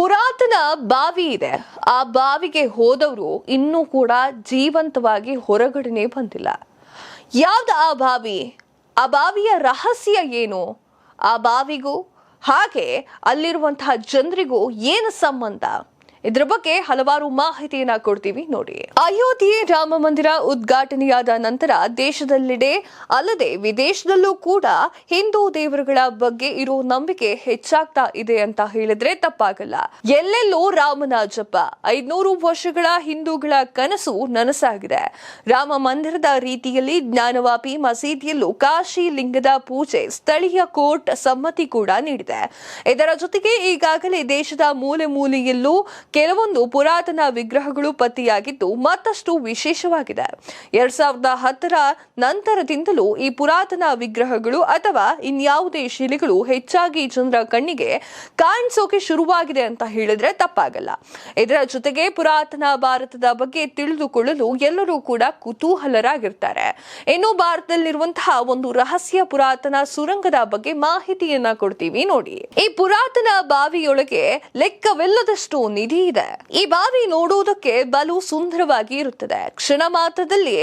ಪುರಾತನ ಬಾವಿ ಇದೆ. ಆ ಬಾವಿಗೆ ಹೋದವರು ಇನ್ನೂ ಕೂಡ ಜೀವಂತವಾಗಿ ಹೊರಗಡೆನೆ ಬಂದಿಲ್ಲ. ಯಾವ್ದು ಆ ಬಾವಿ? ಆ ಬಾವಿಯ ರಹಸ್ಯ ಏನು? ಆ ಬಾವಿಗೂ ಹಾಗೆ ಅಲ್ಲಿರುವಂತಹ ಜನರಿಗೂ ಏನು ಸಂಬಂಧ? ಇದ್ರ ಬಗ್ಗೆ ಹಲವಾರು ಮಾಹಿತಿಯನ್ನ ಕೊಡ್ತೀವಿ ನೋಡಿ. ಅಯೋಧ್ಯೆ ರಾಮ ಮಂದಿರ ಉದ್ಘಾಟನೆಯಾದ ನಂತರ ದೇಶದಲ್ಲೆಡೆ ಅಲ್ಲದೆ ವಿದೇಶದಲ್ಲೂ ಕೂಡ ಹಿಂದೂ ದೇವರುಗಳ ಬಗ್ಗೆ ಇರೋ ನಂಬಿಕೆ ಹೆಚ್ಚಾಗ್ತಾ ಇದೆ ಅಂತ ಹೇಳಿದ್ರೆ ತಪ್ಪಾಗಲ್ಲ. ಎಲ್ಲೆಲ್ಲೂ ರಾಮನ ಜಪ, ಐದ್ನೂರು ವರ್ಷಗಳ ಹಿಂದೂಗಳ ಕನಸು ನನಸಾಗಿದೆ. ರಾಮ ಮಂದಿರದ ರೀತಿಯಲ್ಲಿ ಜ್ಞಾನವಾಪಿ ಮಸೀದಿಯಲ್ಲೂ ಕಾಶಿ ಲಿಂಗದ ಪೂಜೆ ಸ್ಥಳೀಯ ಕೋರ್ಟ್ ಸಮ್ಮತಿ ಕೂಡ ನೀಡಿದೆ. ಇದರ ಜೊತೆಗೆ ಈಗಾಗಲೇ ದೇಶದ ಮೂಲೆ ಮೂಲೆಯಲ್ಲೂ ಕೆಲವೊಂದು ಪುರಾತನ ವಿಗ್ರಹಗಳು ಪತ್ತೆಯಾಗಿದ್ದು ಮತ್ತಷ್ಟು ವಿಶೇಷವಾಗಿದೆ. ಎರಡ್ ಸಾವಿರದ ಹತ್ತರ ನಂತರದಿಂದಲೂ ಈ ಪುರಾತನ ವಿಗ್ರಹಗಳು ಅಥವಾ ಇನ್ಯಾವುದೇ ಶಿಲೆಗಳು ಹೆಚ್ಚಾಗಿ ಜನರ ಕಣ್ಣಿಗೆ ಕಾಣಿಸೋಕೆ ಶುರುವಾಗಿದೆ ಅಂತ ಹೇಳಿದ್ರೆ ತಪ್ಪಾಗಲ್ಲ. ಇದರ ಜೊತೆಗೆ ಪುರಾತನ ಭಾರತದ ಬಗ್ಗೆ ತಿಳಿದುಕೊಳ್ಳಲು ಎಲ್ಲರೂ ಕೂಡ ಕುತೂಹಲರಾಗಿರ್ತಾರೆ. ಇನ್ನು ಭಾರತದಲ್ಲಿರುವಂತಹ ಒಂದು ರಹಸ್ಯ ಪುರಾತನ ಸುರಂಗದ ಬಗ್ಗೆ ಮಾಹಿತಿಯನ್ನ ಕೊಡ್ತೀವಿ ನೋಡಿ. ಈ ಪುರಾತನ ಬಾವಿಯೊಳಗೆ ಲೆಕ್ಕವಿಲ್ಲದಷ್ಟು ನಿಧಿ ಇದೆ. ಈ ಬಾವಿ ನೋಡುವುದಕ್ಕೆ ಬಲು ಸುಂದರವಾಗಿ ಇರುತ್ತದೆ. ಕ್ಷಣ ಮಾತ್ರದಲ್ಲಿ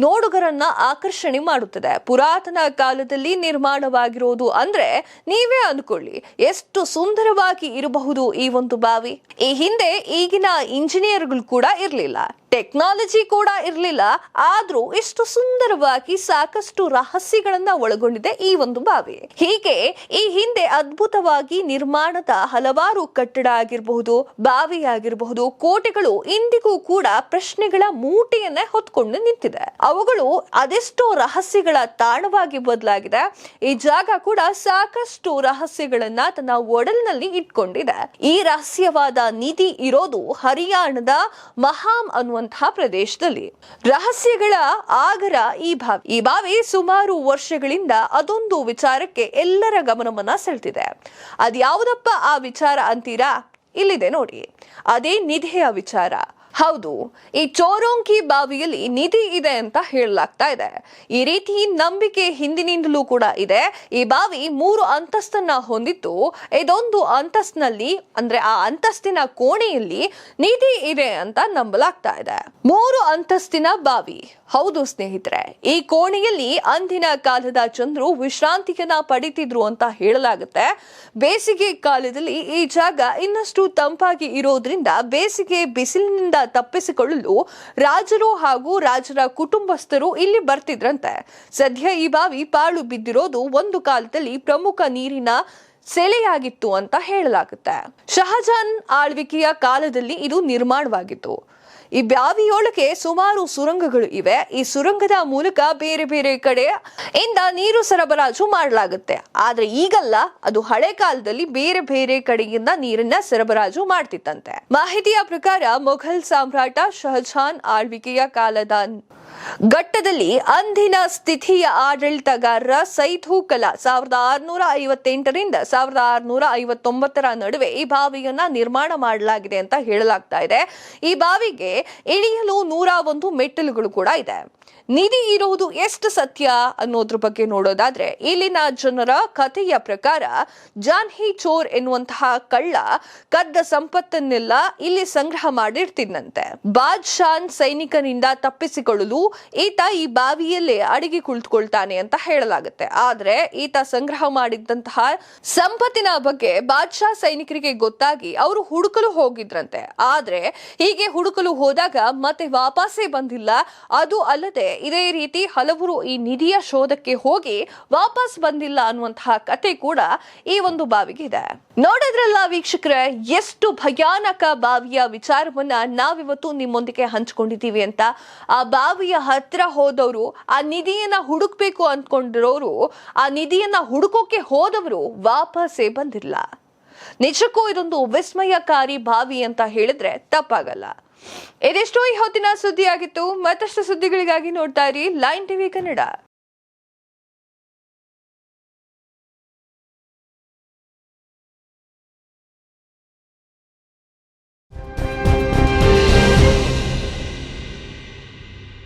ನೋಡುಗರನ್ನ ಆಕರ್ಷಣೆ ಮಾಡುತ್ತದೆ. ಪುರಾತನ ಕಾಲದಲ್ಲಿ ನಿರ್ಮಾಣವಾಗಿರೋದು ಅಂದ್ರೆ ನೀವೇ ಅನ್ಕೊಳ್ಳಿ, ಎಷ್ಟು ಸುಂದರವಾಗಿ ಇರಬಹುದು ಈ ಒಂದು ಬಾವಿ. ಈ ಹಿಂದೆ ಈಗಿನ ಇಂಜಿನಿಯರ್ಗಳು ಕೂಡ ಇರಲಿಲ್ಲ. ಟೆಕ್ನಾಲಜಿ ಕೂಡ ಇರಲಿಲ್ಲ, ಆದ್ರೂ ಇಷ್ಟು ಸುಂದರವಾಗಿ ಸಾಕಷ್ಟು ರಹಸ್ಯಗಳನ್ನ ಒಳಗೊಂಡಿದೆ ಈ ಒಂದು ಬಾವಿ. ಹೀಗೆ ಈ ಹಿಂದೆ ಅದ್ಭುತವಾಗಿ ನಿರ್ಮಾಣದ ಹಲವಾರು ಕಟ್ಟಡ ಆಗಿರಬಹುದು, ಬಾವಿ ಆಗಿರಬಹುದು, ಕೋಟೆಗಳು ಇಂದಿಗೂ ಕೂಡ ಪ್ರಶ್ನೆಗಳ ಮೂಟೆಯನ್ನೇ ಹೊತ್ಕೊಂಡು ನಿಂತಿದೆ. ಅವುಗಳು ಅದೆಷ್ಟೋ ರಹಸ್ಯಗಳ ತಾಣವಾಗಿ ಬದಲಾಗಿದೆ. ಈ ಜಾಗ ಕೂಡ ಸಾಕಷ್ಟು ರಹಸ್ಯಗಳನ್ನ ತನ್ನ ಒಡಲ್ನಲ್ಲಿ ಇಟ್ಕೊಂಡಿದೆ. ಈ ರಹಸ್ಯವಾದ ನಿಧಿ ಇರೋದು ಹರಿಯಾಣದ ಮಹಾಮ್ ಅನ್ನುವಂತಹ ಪ್ರದೇಶದಲ್ಲಿ ರಹಸ್ಯಗಳ ಆಗರ ಈ ಬಾವಿ ಈ ಬಾವಿ ಸುಮಾರು ವರ್ಷಗಳಿಂದ ಅದೊಂದು ವಿಚಾರಕ್ಕೆ ಎಲ್ಲರ ಗಮನವನ್ನ ಸೆಳೆದಿದೆ. ಅದ್ಯಾವುದಪ್ಪ ಆ ವಿಚಾರ ಅಂತೀರಾ? ಇಲ್ಲಿದೆ ನೋಡಿ. ಅದೇ ನಿಧಿಯ ವಿಚಾರ. ಹೌದು, ಈ ಚೋರೋಂಕಿ ಬಾವಿಯಲ್ಲಿ ನಿಧಿ ಇದೆ ಅಂತ ಹೇಳಲಾಗ್ತಾ ಇದೆ. ಈ ರೀತಿ ನಂಬಿಕೆ ಹಿಂದಿನಿಂದಲೂ ಕೂಡ ಇದೆ. ಈ ಬಾವಿ ಮೂರು ಅಂತಸ್ತನ್ನ ಹೊಂದಿತ್ತು ಇದೊಂದು ಅಂತಸ್ತಿನಲ್ಲಿ, ಅಂದ್ರೆ ಆ ಅಂತಸ್ತಿನ ಕೋಣೆಯಲ್ಲಿ ನಿಧಿ ಇದೆ ಅಂತ ನಂಬಲಾಗ್ತಾ ಇದೆ. ಮೂರು ಅಂತಸ್ತಿನ ಬಾವಿ. ಹೌದು ಸ್ನೇಹಿತರೆ, ಈ ಕೋಣೆಯಲ್ಲಿ ಅಂದಿನ ಕಾಲದ ಚಂದ್ರು ವಿಶ್ರಾಂತಿಯನ್ನ ಪಡಿತಿದ್ರು ಅಂತ ಹೇಳಲಾಗುತ್ತೆ. ಬೇಸಿಗೆ ಕಾಲದಲ್ಲಿ ಈ ಜಾಗ ಇನ್ನಷ್ಟು ತಂಪಾಗಿ ಇರೋದ್ರಿಂದ ಬೇಸಿಗೆ ಬಿಸಿಲಿನಿಂದ ತಪ್ಪಿಸಿಕೊಳ್ಳಲು ರಾಜರು ಹಾಗೂ ರಾಜರ ಕುಟುಂಬಸ್ಥರು ಇಲ್ಲಿ ಬರ್ತಿದ್ರಂತೆ. ಸದ್ಯ ಈ ಬಾವಿ ಪಾಳು ಬಿದ್ದಿರೋದು ಒಂದು ಕಾಲದಲ್ಲಿ ಪ್ರಮುಖ ನೀರಿನ ಸೆಲೆಯಾಗಿತ್ತು ಅಂತ ಹೇಳಲಾಗುತ್ತೆ. ಶಹಜಾನ್ ಆಳ್ವಿಕೆಯ ಕಾಲದಲ್ಲಿ ಇದು ನಿರ್ಮಾಣವಾಗಿತ್ತು. ಈ ಬಾವಿಯೊಳಗೆ ಸುಮಾರು ಸುರಂಗಗಳು ಇವೆ. ಈ ಸುರಂಗದ ಮೂಲಕ ಬೇರೆ ಬೇರೆ ಕಡೆ ಇಂದ ನೀರು ಸರಬರಾಜು ಮಾಡಲಾಗುತ್ತೆ. ಆದ್ರೆ ಈಗಲ್ಲ, ಅದು ಹಳೆ ಕಾಲದಲ್ಲಿ ಬೇರೆ ಬೇರೆ ಕಡೆಯಿಂದ ನೀರನ್ನ ಸರಬರಾಜು ಮಾಡ್ತಿತ್ತಂತೆ. ಮಾಹಿತಿಯ ಪ್ರಕಾರ ಮೊಘಲ್ ಸಾಮ್ರಾಟ ಶಹಜಾನ್ ಆಳ್ವಿಕೆಯ ಕಾಲದ ಘಟ್ಟದಲ್ಲಿ ಅಂದಿನ ಸ್ಥಿತಿಯ ಆಡಳಿತಗಾರರ ಸೈಥು ಕಲಾ ಸಾವಿರದ ಆರುನೂರ ಐವತ್ತೆಂಟರಿಂದ ಸಾವಿರದ ಆರುನೂರ ಐವತ್ತೊಂಬತ್ತರ ನಡುವೆ ಈ ಬಾವಿಯನ್ನ ನಿರ್ಮಾಣ ಮಾಡಲಾಗಿದೆ ಅಂತ ಹೇಳಲಾಗ್ತಾ ಇದೆ. ಈ ಬಾವಿಗೆ ಇಳಿಯಲು ನೂರ ಒಂದು ಮೆಟ್ಟಿಲುಗಳು ಕೂಡ ಇದೆ. ನಿಧಿ ಇರುವುದು ಎಷ್ಟು ಸತ್ಯ ಅನ್ನೋದ್ರ ಬಗ್ಗೆ ನೋಡೋದಾದ್ರೆ, ಇಲ್ಲಿನ ಜನರ ಕಥೆಯ ಪ್ರಕಾರ ಜಾನ್ಹಿ ಚೋರ್ ಎನ್ನುವಂತಹ ಕಳ್ಳ ಕದ್ದ ಸಂಪತ್ತನ್ನೆಲ್ಲ ಇಲ್ಲಿ ಸಂಗ್ರಹ ಮಾಡಿರ್ತಿದ್ನಂತೆ ಬಾದ್ಶಾನ್ ಸೈನಿಕನಿಂದ ತಪ್ಪಿಸಿಕೊಳ್ಳಲು ಈತ ಈ ಬಾವಿಯಲ್ಲೇ ಅಡಿಗೆ ಕುಳಿತುಕೊಳ್ತಾನೆ ಅಂತ ಹೇಳಲಾಗುತ್ತೆ. ಆದ್ರೆ ಈತ ಸಂಗ್ರಹ ಮಾಡಿದ್ದಂತಹ ಸಂಪತ್ತಿನ ಬಗ್ಗೆ ಬಾದ್ಶಾ ಸೈನಿಕರಿಗೆ ಗೊತ್ತಾಗಿ ಅವರು ಹುಡುಕಲು ಹೋಗಿದ್ರಂತೆ. ಆದ್ರೆ ಹೀಗೆ ಹುಡುಕಲು ಹೋದಾಗ ಮತ್ತೆ ವಾಪಸ್ಸೇ ಬಂದಿಲ್ಲ. ಅದು ಅಲ್ಲದೆ ಇದೇ ರೀತಿ ಹಲವರು ಈ ನಿಧಿಯ ಶೋಧಕ್ಕೆ ಹೋಗಿ ವಾಪಸ್ ಬಂದಿಲ್ಲ ಅನ್ನುವಂತಹ ಕತೆ ಕೂಡ ಈ ಒಂದು ಬಾವಿಗೆ ಇದೆ. ನೋಡಿದ್ರಲ್ಲ ವೀಕ್ಷಕರ, ಎಷ್ಟು ಭಯಾನಕ ಬಾವಿಯ ವಿಚಾರವನ್ನ ನಾವಿವತ್ತು ನಿಮ್ಮೊಂದಿಗೆ ಹಂಚಿಕೊಂಡಿದ್ದೀವಿ ಅಂತ. ಆ ಬಾವಿಯ ಹತ್ರ ಹೋದವರು, ಆ ನಿಧಿಯನ್ನ ಹುಡುಕ್ಬೇಕು ಅಂದ್ಕೊಂಡಿರೋರು ಆ ನಿಧಿಯನ್ನ ಹುಡುಕೋಕೆ ಹೋದವರು ವಾಪಸ್ಸೇ ಬಂದಿಲ್ಲ ನಿಜಕ್ಕೂ ಇದೊಂದು ವಿಸ್ಮಯಕಾರಿ ಬಾವಿ ಅಂತ ಹೇಳಿದ್ರೆ ತಪ್ಪಾಗಲ್ಲ. ಇದಿಷ್ಟು ಈ ಹೊತ್ತಿನ ಸುದ್ದಿಯಾಗಿತ್ತು. ಮತ್ತಷ್ಟು ಸುದ್ದಿಗಳಿಗಾಗಿ ನೋಡ್ತಾ ಇರಿ ಲೈನ್ ಟಿವಿ ಕನ್ನಡ.